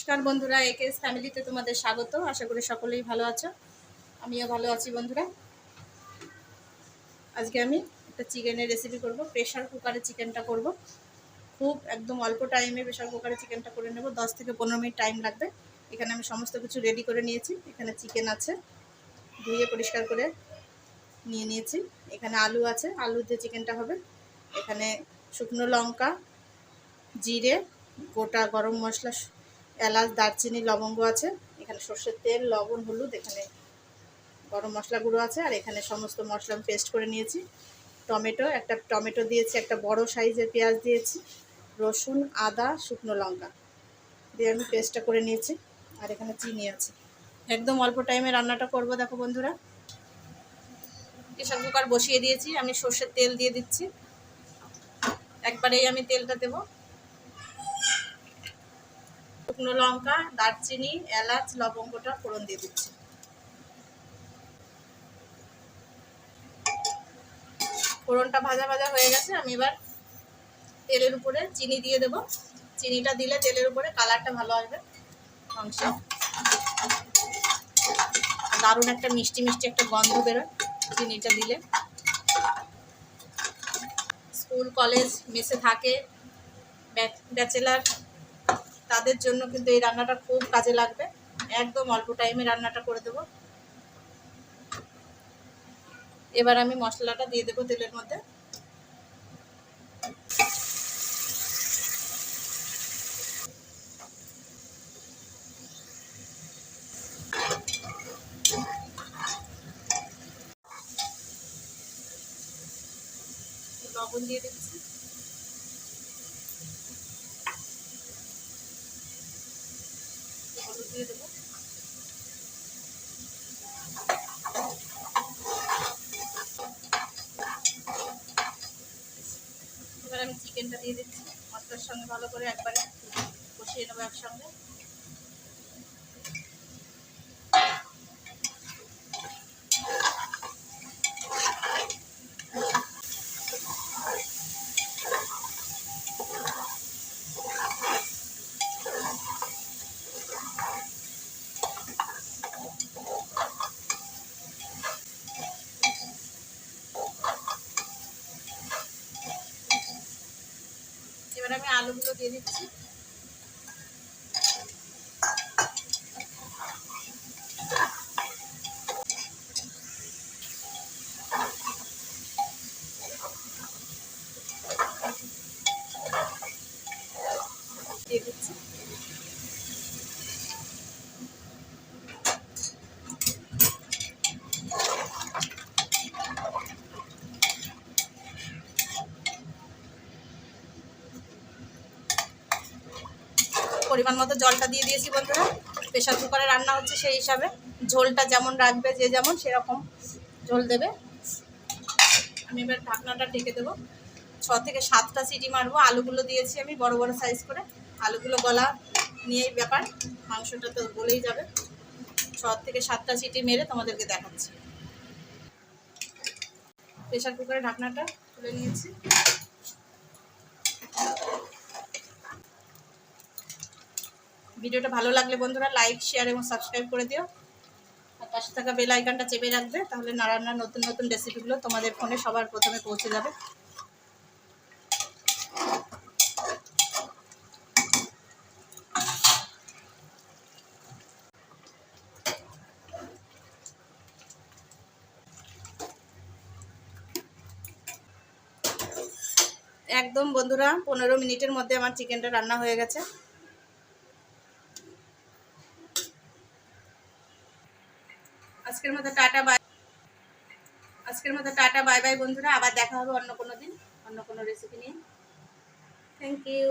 নমস্কার বন্ধুরা, একেএস ফ্যামিলিতে তোমাদের স্বাগত। আশা করি সকলেই ভালো আছো। আমিও ভালো আছি বন্ধুরা। আজকে আমি একটা চিকেনের রেসিপি করব। প্রেশার কুকারে চিকেনটা করব। খুব একদম অল্প টাইমে প্রেশার কুকারে চিকেনটা করে নেব। দশ থেকে পনেরো মিনিট টাইম লাগবে। এখানে আমি সমস্ত কিছু রেডি করে নিয়েছি। এখানে চিকেন আছে। ধুয়ে পরিষ্কার করে নিয়ে নিয়েছি। এখানে আলু আছে। আলু দিয়ে চিকেনটা হবে। এখানে শুকনো লঙ্কা, জিরে, গোটা গরম মশলা এলাচ, দারচিনি, লবঙ্গ আছে। এখানে সর্ষের তেল, লবণ, হলুদ, এখানে গরম মশলা গুঁড়ো আছে। আর এখানে সমস্ত মশলা আমি পেস্ট করে নিয়েছি। টমেটো, একটা টমেটো দিয়েছি, একটা বড় সাইজের পেঁয়াজ দিয়েছি, রসুন, আদা, শুকনো লঙ্কা দিয়ে আমি পেস্টটা করে নিয়েছি। আর এখানে চিনি আছে। একদম অল্প টাইমে রান্নাটা করব, দেখো বন্ধুরা। প্রেশার কুকার বসিয়ে দিয়েছি। আমি সর্ষের তেল দিয়ে দিচ্ছি। একবারেই আমি তেলটা দেবো। শুকনো লঙ্কা, দারচিনি, এলাচ, লবঙ্গটা ফোড়ন দিয়ে দিচ্ছি। ফোড়নটা ভাজা ভাজা হয়ে গেছে, আমি এবার তেলের উপরে চিনি দিয়ে দেব। চিনিটা দিলে তেলের উপরে কালারটা ভালো আসবে মাংসে দারুণ একটা মিষ্টি মিষ্টি একটা গন্ধ বেরোয় চিনিটা দিলে। স্কুল, কলেজ, মেসে থাকে ব্যাচেলার তাদের জন্য কিন্তু এই রান্নাটা খুব কাজে লাগবে। একদম অল্প টাইমে রান্নাটা করে দেব। এবার আমি মশলাটা দিয়ে দেবো তেলের মধ্যে। লবণ দিয়ে দিচ্ছি। হলুদ দিয়ে দেবো এবার আমি চিকেনটা দিয়ে দিচ্ছি। মশলার সঙ্গে ভালো করে একবারে বসিয়ে নেব একসঙ্গে এবার আমি আলুগুলো দিয়ে দিচ্ছি। পরিমাণ মতো জলটা দিয়ে দিয়েছি বন্ধুরা। প্রেশার কুকারে রান্না হচ্ছে সেই হিসাবে। ঝোলটা যেমন রাখবে যে যেমন, সেরকম ঝোল দেবে। আমি এবার ঢাকনাটা ঢেকে দেবো। ছ থেকে সাতটা সিটি মারবো। আলুগুলো দিয়েছি আমি বড় বড় সাইজ করে। আলুগুলো গলা নিয়েই ব্যাপার। মাংসটা তো গলেই যাবে। ছ থেকে সাতটা সিটি মেরে তোমাদেরকে দেখাচ্ছি। প্রেশার কুকারে ঢাকনাটা তুলে নিয়েছি। ভিডিওটা ভালো লাগলে বন্ধুরা লাইক শেয়ার এবং সাবস্ক্রাইব করে দিও। আর পাশে থাকা বেল আইকনটা চেপে রাখবে, তাহলে নারান্নার নতুন নতুন রেসিপিগুলো তোমাদের ফোনে সবার প্রথমে পৌঁছে যাবে। একদম বন্ধুরা, পনেরো মিনিটের মধ্যে আমার চিকেনটা রান্না হয়ে গেছে। আজকের মতো টাটা, বাই। আজকের মতো টাটা, বাই বাই বন্ধুরা। আবার দেখা হবে অন্য কোনো দিন, অন্য কোনো রেসিপি নিয়ে। Thank you